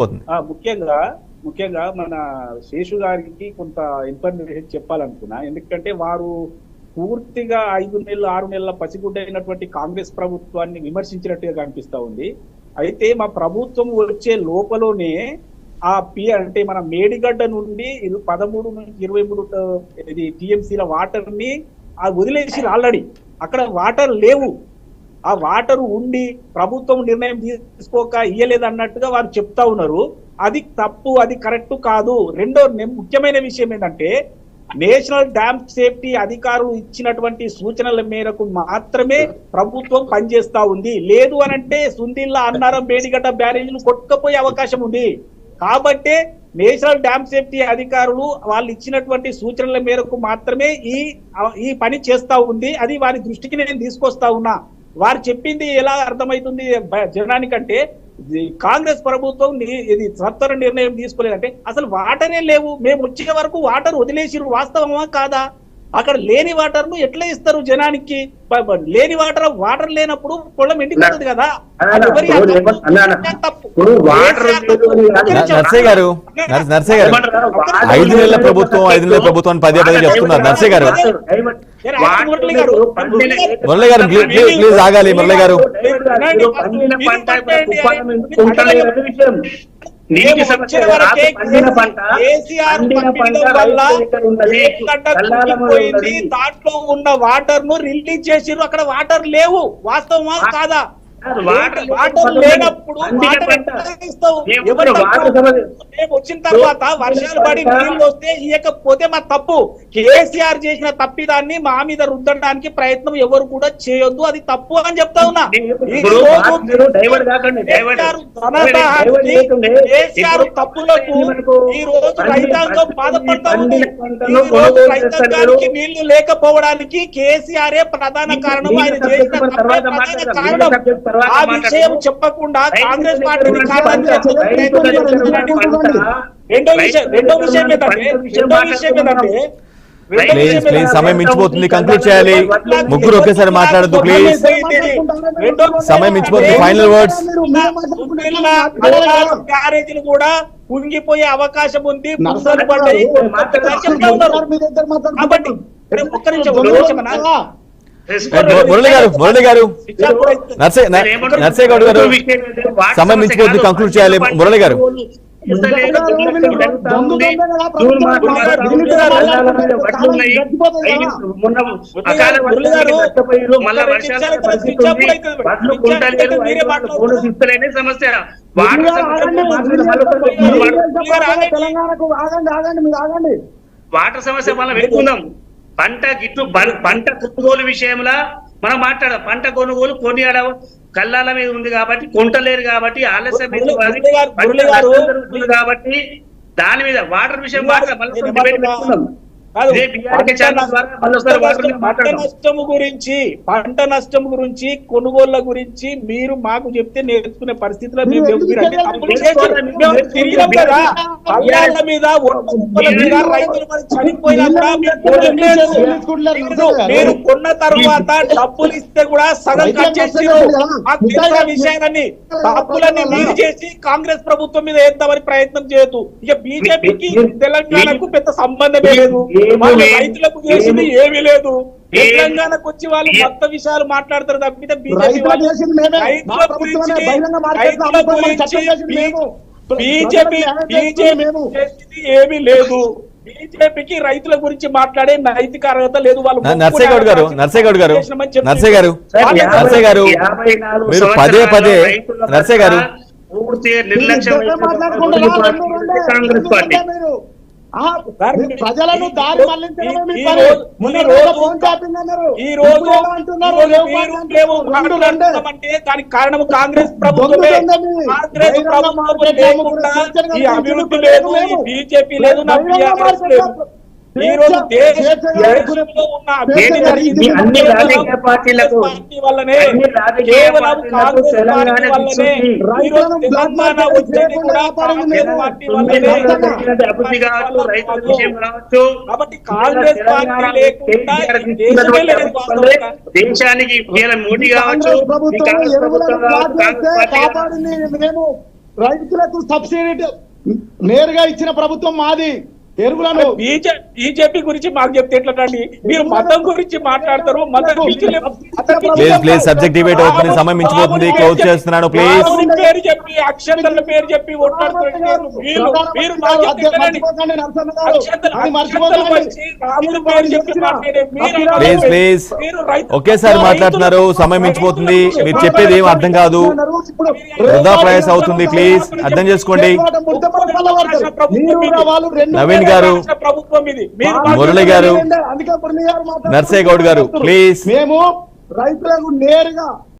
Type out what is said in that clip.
పోతుంది. ఆ, ముఖ్యంగా ముఖ్యంగా మన శేషు గారికి కొంత ఇన్ఫర్మేషన్ చెప్పాలనుకున్నా. ఎందుకంటే వారు పూర్తిగా ఐదు నెలలు ఆరు నెలల పసిగుడ్డైనటువంటి కాంగ్రెస్ ప్రభుత్వాన్ని విమర్శించినట్టుగా కనిపిస్తా ఉంది. అయితే మా ప్రభుత్వం వచ్చే లోపలనే ఆ పి అంటే మన మేడిగడ్డ నుండి పదమూడు నుంచి ఇరవై మూడు ఇది టీఎంసీల వాటర్ని ఆ వదిలేసి ఆల్రెడీ. అక్కడ వాటర్ లేవు. ఆ వాటర్ ఉండి ప్రభుత్వం నిర్ణయం తీసుకోక ఇయ్యలేదు అన్నట్టుగా వారు చెప్తా ఉన్నారు. అది తప్పు అది కరెక్ట్ కాదు. రెండో ముఖ్యమైన విషయం ఏంటంటే నేషనల్ డ్యామ్ సేఫ్టీ అధికారులు ఇచ్చినటువంటి సూచనల మేరకు మాత్రమే ప్రభుత్వం పనిచేస్తా ఉంది. లేదు అనంటే సుందిల్లా అన్నారం బేడిగడ్డ బ్యారేజీలు కొట్టుకపోయే అవకాశం ఉంది. కాబట్టే నేషనల్ డ్యామ్ సేఫ్టీ అధికారులు వాళ్ళు ఇచ్చినటువంటి సూచనల మేరకు మాత్రమే ఈ ఈ పని చేస్తా ఉంది. అది వారి దృష్టికి నేను తీసుకొస్తా ఉన్నా. వారు చెప్పింది ఎలా అర్థమవుతుంది? జనానికంటే కాంగ్రెస్ ప్రభుత్వం ఇది సత్వర నిర్ణయం తీసుకోలేదంటే అసలు వాటరే లేవు. మేము వచ్చే వరకు వాటర్ వదిలేసిరు. వాస్తవమా కాదా? అక్కడ లేని వాటర్ను ఎట్లా ఇస్తారు జనానికి? లేని వాటర్ వాటర్ లేనప్పుడు పొలం ఎండిపోతుంది కదా. అది ఎవరి ఇప్పుడు హక్కు? అన్నా, అన్నా. తప్పు. ఇప్పుడు వాటర్ కేసీఆర్ లేదు అని కాదు. న- నర్సయ్య గారు నర్- నర్సయ్య గారు ఐదు నెలల ప్రభుత్వం ఐదు నెలల ప్రభుత్వం పదే పదే చెప్తున్నారు నర్సయ్య గారు. మురళి గారు, ప్లీజ్ ఆగాలి మురళి గారు నీటి సమస్య. దాంట్లో ఉన్న వాటర్ను రిలీజ్ చేసిర్రు అక్కడ వాటర్ లేవు వాస్తవమా కాదా వచ్చిన తర్వాత వర్షాలు పడి నీళ్ళు వస్తే ఇవ్వకపోతే మా తప్పు. కేసీఆర్ చేసిన తప్పిదాన్ని మా మీద రుద్దడానికి ప్రయత్నం ఎవరు కూడా చేయొద్దు. అది తప్పు అని చెప్తా ఉన్నా. కేసీఆర్ తప్పులకు ఈ రోజు రైతాంగం బాధపడతా ఉంది. ఈ రోజు రైతాంగానికి. నీళ్ళు లేకపోవడానికి కేసీఆర్ ప్రధాన కారణం. ఆయన చేసిన తప్పే ప్రధాన. కారణం. ఆ విషయం. చెప్పకుండా కాంగ్రెస్ పార్టీని రెండో విషయం రెండో విషయం ఏంటంటే రెండో విషయం ఏంటంటే ప్లీజ్ ప్లీజ్ సమయం మించిపోతుంది. కంక్లూడ్ చేయాలి. ముగ్గురు ఒకేసారి మాట్లాడద్దు ప్లీజ్. సమయం మించిపోతుంది. Words. గ్యారేజీలు కూడా కుంగిపోయే అవకాశం ఉంది. కాబట్టి ఒక్క నిమిషం. మురళి గారు మురళి గారు. గౌడ్ సమయం మించిపోతుంది కంక్లూడ్ చేయాలి. మురళి గారు. సమస్య. తెలంగాణకు ఆగండి ఆగండి మీరు ఆగండి. వాటర్ సమస్య మనం పెట్టుకుందాం. పంట గిట్టు పంట కొనుగోలు విషయంలో మనం మాట్లాడదాం పంట కొనుగోలు కొనియాడ కల్లాల మీద ఉంది కాబట్టి కొంటలేరు కాబట్టి ఆలస్యం కాబట్టి దాని మీద వాటర్ విషయం మాట్లాడ- నష్టం- గురించి పంట నష్టం గురించి కొనుగోళ్ళ గురించి మీరు మాకు చెప్తే నేర్చుకునే పరిస్థితిలో? చేసి పల్లాళ్ళ మీద మీరు- కొన్న తర్వాత డబ్బులు ఇస్తే కూడా సగం కట్ తెలిసిన విషయాలన్నీ. తప్పులన్నీ మీరు చేసి కాంగ్రెస్ ప్రభుత్వం మీద వేద్దామని ప్రయత్నం చేయొద్దు. ఇక బీజేపీకి తెలంగాణకు పెద్ద సంబంధమే లేదు. రైతులకు చేసింది ఏమీ- లేదు. తెలంగాణకు వచ్చి వాళ్ళు కొత్త విషయాలు మాట్లాడతారు తప్పితే బీజేపీ. బీజేపీ ఏమీ లేదు. బీజేపీకి రైతుల గురించి మాట్లాడే నైతిక అర్హత లేదు. వాళ్ళు న- నర్సయ్య గౌడ్ గారు నర్సయ్య గౌడ్ గారు నర్సయ్య గారు నర్సయ్య గారు మీరు పదే పదే నర్సయ్య గారు పూర్తి నిర్లక్ష్యం. కాంగ్రెస్ పార్టీ. ప్రజలను దారి ఈ. రోజు-. మాట్లాడుతున్నామంటే దానికి కారణం కాంగ్రెస్ ప్రభుత్వమే. ప్రభుత్వం లేకుండా ఈ అభివృద్ధి లేదు ఈ. బీజేపీ లేదు నా లేదు. ఈ రోజు అన్ని రాజకీయ పార్టీలకు కాబట్టి కాంగ్రెస్ పార్టీ లేకుండా. దేశానికి మోడీ కావచ్చు రైతులకు సబ్సిడీ నేరుగా ఇచ్చిన ప్రభుత్వం మాది. ఎరువులను బీజేపీ గురించి మాకు చెప్తే ఎట్లండి మీరు మతం గురించి మాట్లాడతారు మతం ప్లీజ్ ప్లీజ్ సబ్జెక్ట్ డిబేట్ అవుతుంది సమయం మించిపోతుంది క్లోజ్ చేస్తున్నాను ప్లీజ్ పేరు చెప్పి అక్షంతల పేరు చెప్పి ప్లీజ్ ప్లీజ్ ఒకేసారి మాట్లాడుతున్నారు. సమయం మించిపోతుంది. మీరు చెప్పేది ఏం అర్థం కాదు. వృధా ప్రయాస అవుతుంది ప్లీజ్ అర్థం చేసుకోండి. నవీన్ గారు, ప్రభుత్వం ఇది మీరు మురళి గారు, అందుకే మురళి గారు మాట్లాడుతున్నారు. నర్సయ్య గౌడ్ గారు, ప్లీజ్. మేము రైతులకు నేరుగా